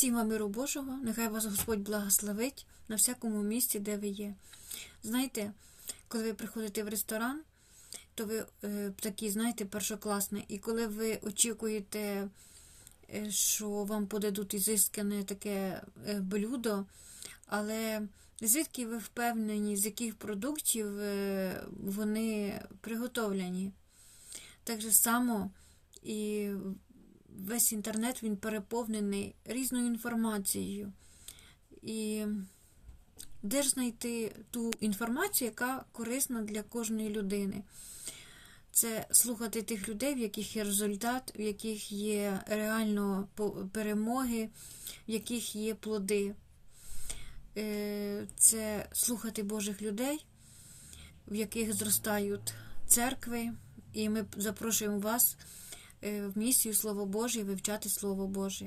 Всім вам миру Божого, нехай вас Господь благословить на всякому місці, де ви є. Знаєте, коли ви приходите в ресторан, то ви е, такі, знаєте, першокласні, і коли ви очікуєте, е, що вам подадуть ізискане таке е, блюдо, але звідки ви впевнені, з яких продуктів е, вони приготовлені? Так же само і весь інтернет він переповнений різною інформацією. І де ж знайти ту інформацію, яка корисна для кожної людини? Це слухати тих людей, в яких є результат, в яких є реально перемоги, в яких є плоди. Е, Це слухати Божих людей, в яких зростають церкви, і ми запрошуємо вас в місію Слово Боже вивчати Слово Боже.